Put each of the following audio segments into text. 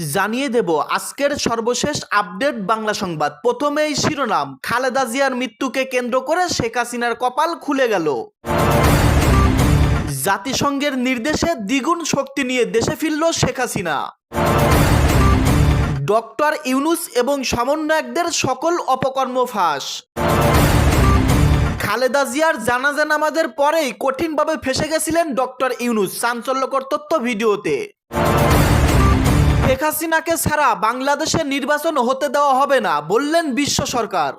জানিয়ে দেব আজকের সর্বশেষ আপডেট বাংলা সংবাদ। প্রথমেই শিরোনাম, খালেদা জিয়ার মৃত্যুকে কেন্দ্র করে শেখ হাসিনার কপাল খুলে গেল। জাতিসংঘের নির্দেশে দ্বিগুণ শক্তি নিয়ে দেশে ফিরল শেখ হাসিনা। ডক্টর ইউনুস এবং সমন্বয়কদের সকল অপকর্ম ফাঁস। খালেদা জিয়ার জানাজা নামাজের পরেই কঠিনভাবে ফেসে গেছিলেন ডক্টর ইউনুস। চাঞ্চল্যকর তথ্য ভিডিওতে। শেখ হাসিনাকে ছাড়া বাংলাদেশে নির্বাচন হতে দেওয়া হবে না, বললেন বিশ্ব সরকার।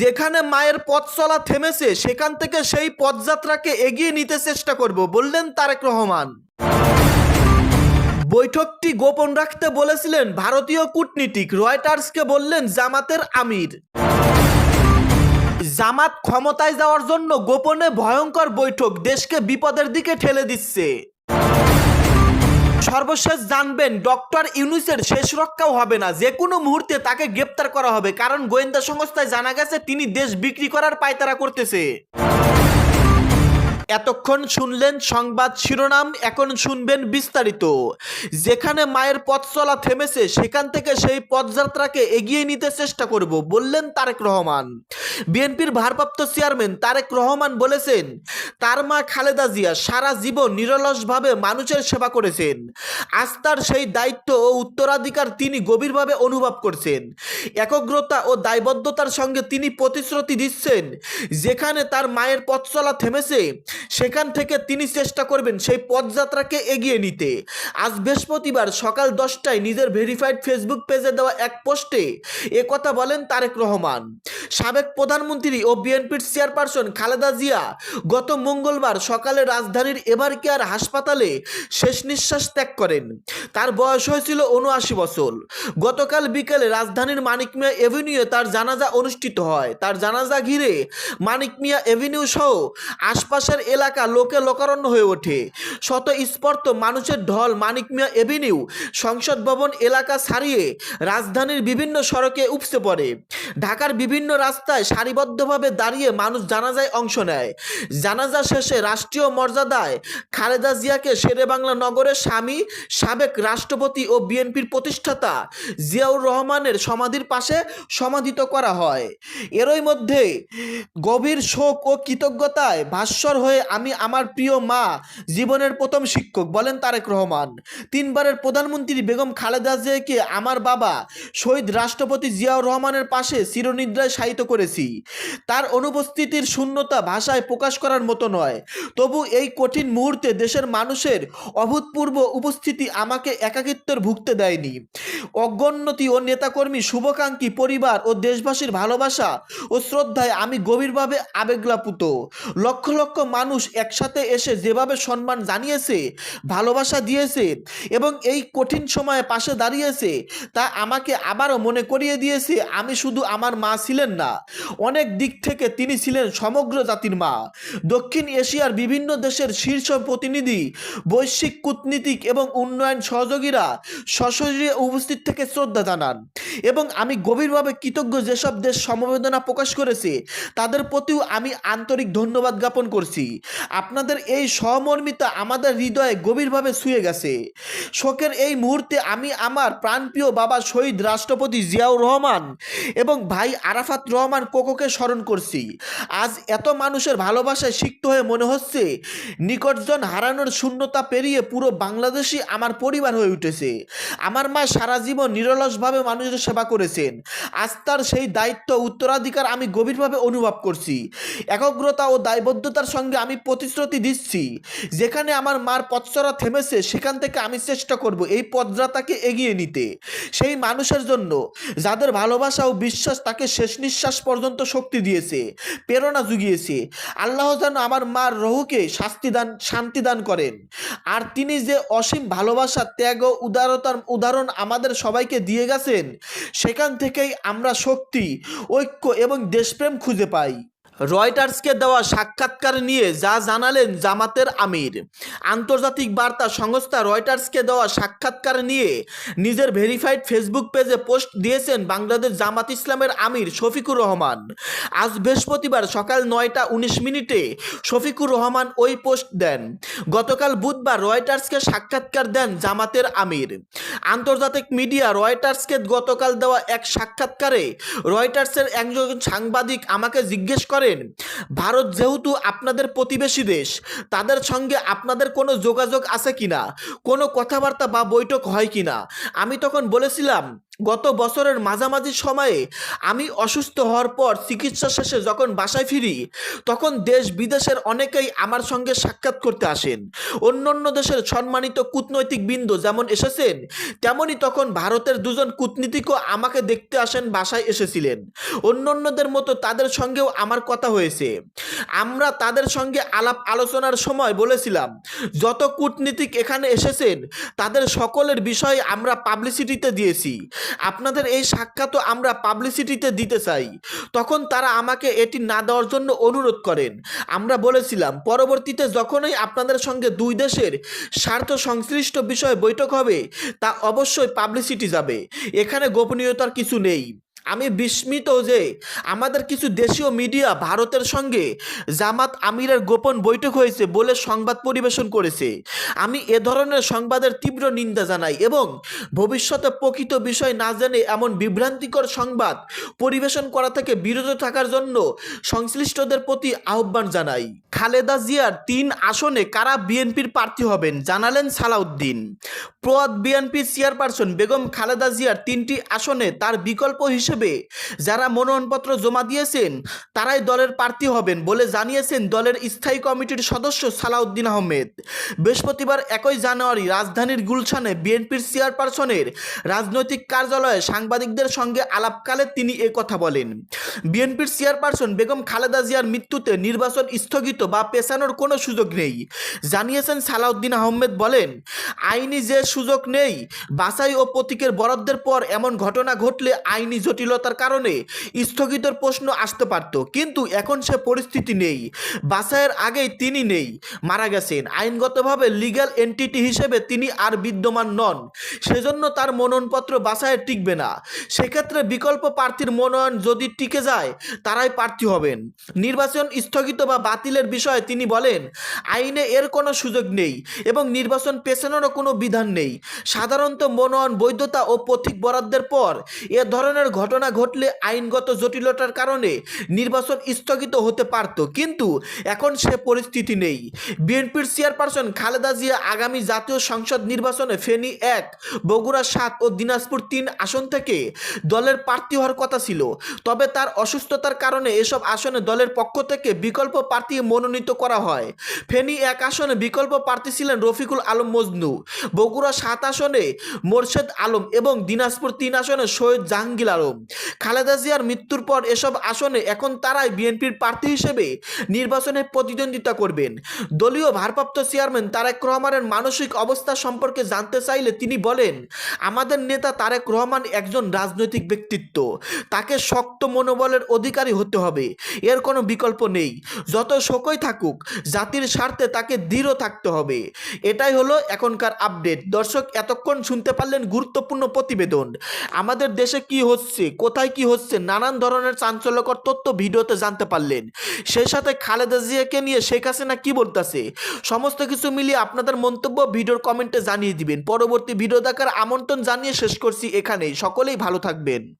যেখানে মায়ের পথ চলা থেমেছে, সেখান থেকে সেই পথযাত্রাকে এগিয়ে নিতে চেষ্টা করব, বললেন তারেক রহমান। বৈঠকটি গোপন রাখতে বলেছিলেন ভারতীয় কূটনীতিক, রয়টার্সকে বললেন জামাতের আমির। জামাত ক্ষমতায় যাওয়ার জন্য গোপনে ভয়ঙ্কর বৈঠক, দেশকে বিপদের দিকে ঠেলে দিচ্ছে। সর্বশেষ জানবেন, ডক্টর ইউনুসের শেষ রক্ষাও হবে না। যে কোনো মুহূর্তে তাকে গ্রেপ্তার করা হবে, কারণ গোয়েন্দা সংস্থায় জানা গেছে, তিনি দেশ বিক্রি করার পায়তারা করতেছে। এতক্ষণ শুনলেন সংবাদ শিরোনাম, এখন শুনবেন বিস্তারিত। যেখানে মায়ের পথ চলা থেমেছে, সেখান থেকে সেই পথযাত্রাকে এগিয়ে নিতে চেষ্টা করব, বললেন তারেক রহমান। বিএনপির ভারপ্রাপ্ত চেয়ারম্যান তারেক রহমান বলেছেন, তার মা খালেদা জিয়া সারা জীবন নিরলসভাবে মানুষের সেবা করেছেন। আস্থার সেই দায়িত্ব ও উত্তরাধিকার তিনি গভীরভাবে অনুভব করছেন। একগ্রতা ও দায়বদ্ধতার সঙ্গে তিনি প্রতিশ্রুতি দিচ্ছেন, যেখানে তার মায়ের পথ চলা থেমেছে সেখান থেকে তিনি চেষ্টা করবেন সেই পথযাত্রাকে এগিয়ে নিতে। আজ বৃহস্পতিবার সকাল দশটায় নিজের ভেরিফাইড ফেসবুক পেজে দেওয়া এক পোস্টে কথা বলেন তারেক রহমান। সাবেক প্রধানমন্ত্রী ও বিএনপির চেয়ারপারসন খালেদা জিয়া গত মঙ্গলবার সকালে রাজধানীর এভার কেয়ার হাসপাতালে শেষ নিঃশ্বাস ত্যাগ করেন। তার বয়স হয়েছিল উনআশি বছর। গতকাল বিকেলে রাজধানীর মানিক মিয়া এভিনিউয়ে তার জানাজা অনুষ্ঠিত হয়। তার জানাজা ঘিরে মানিক মিয়া এভিনিউ সহ আশপাশের এলাকা লোকে লোকারণ্য হয়ে ওঠে। শত স্পর্ত, মানুষের ঢল, মানিক মিয়া এভিনিউ, সংসদ ভবন এলাকা ছাড়িয়ে রাজধানীর বিভিন্ন সড়কে উপসে পড়ে। ঢাকার বিভিন্ন রাস্তায় সারিবদ্ধভাবে দাঁড়িয়ে মানুষ জানাজায় অংশ নেয়। জানাজা শেষে রাষ্ট্রীয় মর্যাদায় খালেদা জিয়াকে শেরে বাংলা নগরের স্বামী, সাবেক রাষ্ট্রপতি ও বিএনপির প্রতিষ্ঠাতা জিয়াউর রহমানের সমাধির পাশে সমাধিত করা হয়। এরই মধ্যে গভীর শোক ও কৃতজ্ঞতায় ভাস্বর হয়ে আমি আমার প্রিয় মা, জীবনের প্রথম শিক্ষক, বলেন তারেক রহমান। তিনবারের প্রধানমন্ত্রী বেগম খালেদা জিয়াকে আমার বাবা শহীদ রাষ্ট্রপতি জিয়াউর রহমানের পাশে চিরনিদ্রায় শায়িত করেছি। তার অনুপস্থিতির শূন্যতা ভাষায় প্রকাশ করার মতো নয়। তবু এই কঠিন মুহূর্তে দেশের মানুষের অভূতপূর্ব উপস্থিতি আমাকে একাকিত্বের ভুগতে দেয়নি। অগণ্যতি ও নেতাকর্মী, শুভকাঙ্ক্ষী পরিবার ও দেশবাসীর ভালোবাসা ও শ্রদ্ধায় আমি গভীরভাবে আবেগলাপুত। লক্ষ লক্ষ মানুষ একসাথে এসে যেভাবে সম্মান জানিয়েছে, ভালোবাসা দিয়েছে এবং এই কঠিন সময়ে পাশে দাঁড়িয়েছে, তা আমাকে আবারও মনে করিয়ে দিয়েছে, আমি শুধু আমার মা ছিলেন না। অনেক দিক থেকে তিনি ছিলেন সমগ্র জাতির মা। দক্ষিণ এশিয়ার বিভিন্ন দেশের শীর্ষ প্রতিনিধি, বৈশ্বিক কূটনীতিক এবং উন্নয়ন সহযোগীরা সশরীরে উপস্থিত থেকে শ্রদ্ধা জানান। এবং আমি গভীরভাবে কৃতজ্ঞ যেসব দেশ সমবেদনা প্রকাশ করেছে, তাদের প্রতিও আমি আন্তরিক ধন্যবাদ জ্ঞাপন করছি। আপনাদের এই সহমর্মিতা আমাদের হৃদয়ে গভীরভাবে ছুঁয়ে গেছে। শোকের এই মুহূর্তে আমি আমার প্রাণপ্রিয় বাবা শহীদ রাষ্ট্রপতি জিয়াউর রহমান এবং ভাই আরাফাত রহমান কোকোকে স্মরণ করছি। আজ এত মানুষের ভালোবাসায় সিক্ত হয়ে মনে হচ্ছে, নিকটজন হারানোর শূন্যতা পেরিয়ে পুরো বাংলাদেশই আমার পরিবার হয়ে উঠেছে। আমার মা সারা জীবন নিরলসভাবে মানুষের সেবা করেছেন। আস্থার সেই দায়িত্ব উত্তরাধিকার আমি গভীরভাবে অনুভব করছি। একগ্রতা ও দায়বদ্ধতার সঙ্গে আমি প্রতিশ্রুতি দিচ্ছি। যেখানে আমার মার পথচরা থেমেছে, সেখান থেকে আমি চেষ্টা করব এই পথযাত্রাকে এগিয়ে নিতে। সেই মানুষের জন্য, যাদের ভালোবাসা ও বিশ্বাস তাকে শেষ নিঃশ্বাস পর্যন্ত শক্তি দিয়েছে, প্রেরণা জুগিয়েছে, আল্লাহ যেন আমার মার রহুকে শাস্তি দান, শান্তি দান করেন। আর তিনি যে অসীম ভালোবাসা, ত্যাগ ও উদারতার উদাহরণ আমাদের সবাইকে দিয়ে গেছেন সেখান থেকেই আমরা শক্তি ঐক্য এবং দেশপ্রেম খুঁজে পাই। রয়টার্সকে দেওয়া সাক্ষাৎকার নিয়ে যা জানালেন জামাতের আমির। আন্তর্জাতিক বার্তা সংস্থা রয়টার্সকে দেওয়া সাক্ষাৎকার নিয়ে নিজের ভেরিফাইড ফেসবুক পেজে পোস্ট দিয়েছেন বাংলাদেশ জামাত ইসলামের আমির শফিকুর রহমান। আজ বৃহস্পতিবার সকাল নয়টা উনিশ মিনিটে শফিকুর রহমান ওই পোস্ট দেন। গতকাল বুধবার রয়টার্সকে সাক্ষাৎকার দেন জামাতের আমির। আন্তর্জাতিক মিডিয়া রয়টার্সকে গতকাল দেওয়া এক সাক্ষাৎকারে রয়টার্সের একজন সাংবাদিক আমাকে জিজ্ঞেস করেন ভারত যেহেতু আপনাদের প্রতিবেশী দেশ, তাদের সঙ্গে আপনাদের কোনো যোগাযোগ আছে কিনা? কোনো কথাবার্তা বা বৈঠক হয় কিনা? আমি তখন বলেছিলাম গত বছরের মাঝামাঝি সময়ে আমি অসুস্থ হওয়ার পর চিকিৎসা শেষে যখন বাসায় ফিরি, তখন দেশ বিদেশের অনেকেই আমার সঙ্গে সাক্ষাৎ করতে আসেন। অন্য অন্য দেশের সম্মানিত কূটনৈতিক বৃন্দ যেমন এসেছেন, তেমনি তখন ভারতের দুজন কূটনীতিকও আমাকে দেখতে আসেন, বাসায় এসেছিলেন। অন্য অন্যদের মতো তাদের সঙ্গেও আমার কথা হয়েছে। আমরা তাদের সঙ্গে আলাপ আলোচনার সময় বলেছিলাম, যত কূটনীতিক এখানে এসেছেন, তাদের সকলের বিষয়ে আমরা পাবলিসিটিতে দিয়েছি। আপনাদের এই সাক্ষাৎ আমরা পাবলিসিটিতে দিতে চাই। তখন তারা আমাকে এটি না দেওয়ার জন্য অনুরোধ করেন। আমরা বলেছিলাম, পরবর্তীতে যখনই আপনাদের সঙ্গে দুই দেশের স্বার্থ সংশ্লিষ্ট বিষয়ে বৈঠক হবে, তা অবশ্যই পাবলিসিটি যাবে। এখানে গোপনীয়তার কিছু নেই। আমি বিস্মিত যে আমাদের কিছু দেশীয় মিডিয়া ভারতের সঙ্গে জামাত আমিরের গোপন বৈঠক হয়েছে বলে সংবাদ পরিবেশন করেছে। আমি এ ধরনের সংবাদের তীব্র নিন্দা জানাই এবং ভবিষ্যতে প্রকৃত বিষয় না জেনে এমন বিভ্রান্তিকর সংবাদ পরিবেশন করা থেকে বিরত থাকার জন্য সংশ্লিষ্টদের প্রতি আহ্বান জানাই। খালেদা জিয়ার তিন আসনে কারা বিএনপির প্রার্থী হবেন জানালেন সালাউদ্দিন। প্রয়াত বিএনপির চেয়ারপারসন বেগম খালেদা জিয়ার তিনটি আসনে তার বিকল্প হিসেবে যারা মনোনয়নপত্র জমা দিয়েছেন, তারাই দলের প্রার্থী হবেন বলে জানিয়েছেন দলের স্থায়ী কমিটির সদস্য সালাউদ্দিন আহমেদ। বৃহস্পতিবার একই জানুয়ারি রাজধানীর গুলশানে বিএনপির চেয়ারপারসনের রাজনৈতিক কার্যালয়ে সাংবাদিকদের সঙ্গে আলাপকালে তিনি এ কথা বলেন। বিএনপির চেয়ারপারসন বেগম খালেদা জিয়ার মৃত্যুতে নির্বাচন স্থগিত বা পেছানোর কোনো সুযোগ নেই। জানিয়েছেন সালাউদ্দিন আহমেদ বলেন, আইনি যে সুযোগ নেই, বাছাই ও প্রতীকের বরাদ্দের পর এমন ঘটনা ঘটলে আইনি জটিলতার কারণে স্থগিতর প্রশ্ন আসতে পারত, কিন্তু এখন সে পরিস্থিতি নেই। বাছাইয়ের আগেই তিনি নেই, মারা গেছেন। আইনগতভাবে লিগ্যাল এন্টিটি হিসেবে তিনি আর বিদ্যমান নন। সেজন্য তার মনোনয়নপত্র বাছাইয়ে টিকবে না। সেক্ষেত্রে বিকল্প প্রার্থীর মনোনয়ন যদি টিকে যায়, তারাই প্রার্থী হবেন। নির্বাচন স্থগিত বা বাতিলের বিষয়ে তিনি বলেন, আইনে এর কোনো সুযোগ নেই এবং নির্বাচন পেছানোরও কোনো বিধান নেই। সাধারণত মনোনয়ন বৈধতা ও পথিক বরাদ্দের পর এ ধরনের ঘটনা ঘটলে আইনগত জটিলতার কারণে নির্বাচন স্থগিত হতে পারত, কিন্তু এখন সে পরিস্থিতি নেই। বিএনপির চেয়ারপারসন খালেদা জিয়া আগামী জাতীয় সংসদ নির্বাচনে ফেনী এক, বগুড়া সাত ও দিনাজপুর তিন আসন থেকে দলের প্রার্থী হওয়ার কথা ছিল। তবে তার অসুস্থতার কারণে এসব আসনে দলের পক্ষ থেকে বিকল্প প্রার্থী মনোনীত করা হয়। ফেনী এক আসনে বিকল্প প্রার্থী ছিলেন রফিকুল আলম মজনু। বগুড়া সাত আসনে মোরশেদ আলম এবং দিনাজপুর তিন আসনে সৈয়দ জাহাঙ্গীর আলম। খালেদা জিয়ার মৃত্যুর পর এসব আসনে এখন তারাই বিএনপির প্রার্থী হিসেবে নির্বাচনে প্রতিদ্বন্দ্বিতা করবেন। দলীয় ভারপ্রাপ্ত চেয়ারম্যান তারেক রহমানের মানসিক অবস্থা সম্পর্কে জানতে চাইলে তিনি বলেন, আমাদের নেতা তারেক রহমান একজন রাজনৈতিক ব্যক্তিত্ব। তাকে শক্ত মনোবলের অধিকারী হতে হবে। এর কোনো বিকল্প নেই। যত শোকই থাকুক, জাতির স্বার্থে তাকে দৃঢ় থাকতে হবে। এটাই হলো এখনকার আপডেট। দর্শক, এতক্ষণ শুনতে পারলেন গুরুত্বপূর্ণ প্রতিবেদন। আমাদের দেশে কি হচ্ছে? কোথায় কি হচ্ছে, নানান ধরনের চাঞ্চল্যকর তথ্য ভিডিওতে জানতে পারলেন। সেই সাথে খালেদা জিয়াকে নিয়ে শেখ হাসিনা কি বলতেছে, সমস্ত কিছু মিলিয়ে আপনাদের মন্তব্য ভিডিওর কমেন্টে জানিয়ে দিবেন। পরবর্তী ভিডিও দেখার আমন্ত্রণ জানিয়ে শেষ করছি এখানেই। সকলেই ভালো থাকবেন।